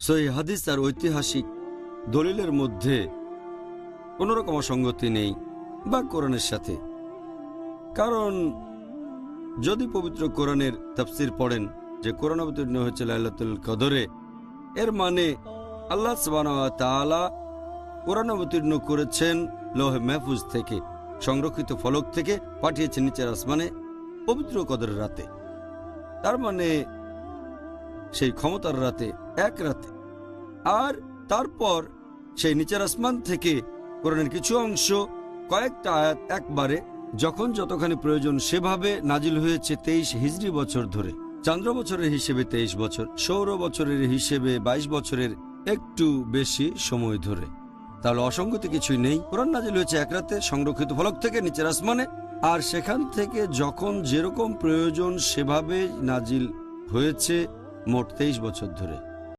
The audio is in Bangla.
সহি হাদিস আর ঐতিহাসিক দলিলের মধ্যে কোনো রকম অসঙ্গতি নেই বা কোরআনের সাথে। কারণ যদি পবিত্র কোরআনের তাফসির পড়েন যে কোরআন অবতীর্ণ হয়েছে লাইলাতুল কদরে, এর মানে আল্লাহ তাআলা কোরআন অবতীর্ণ করেছেন লোহে মেহফুজ থেকে, সংরক্ষিত ফলক থেকে, পাঠিয়েছেন নিচের আসমানে পবিত্র কদরের রাতে। তার মানে সেই ক্ষমতার রাতে, এক রাতে। আর তারপর সেই নিচের আসমান থেকে কোরআনের কিছু অংশ, কয়েকটা আয়াত একবারে, যখন যতখানি প্রয়োজন সেভাবে নাজিল হয়েছে তেইশ হিজড়ি বছর ধরে। চান্দ্র বছরের হিসেবে তেইশ বছর, সৌর বছরের হিসেবে ২২ বছরের একটু বেশি সময় ধরে। তাহলে অসঙ্গতি কিছুই নেই। কোরআন নাজিল হয়েছে এক রাতে, সংরক্ষিত ফলক থেকে নিচের আসমানে। আর সেখান থেকে যখন যেরকম প্রয়োজন সেভাবে নাজিল হয়েছে মোট তেইশ বছর ধরে।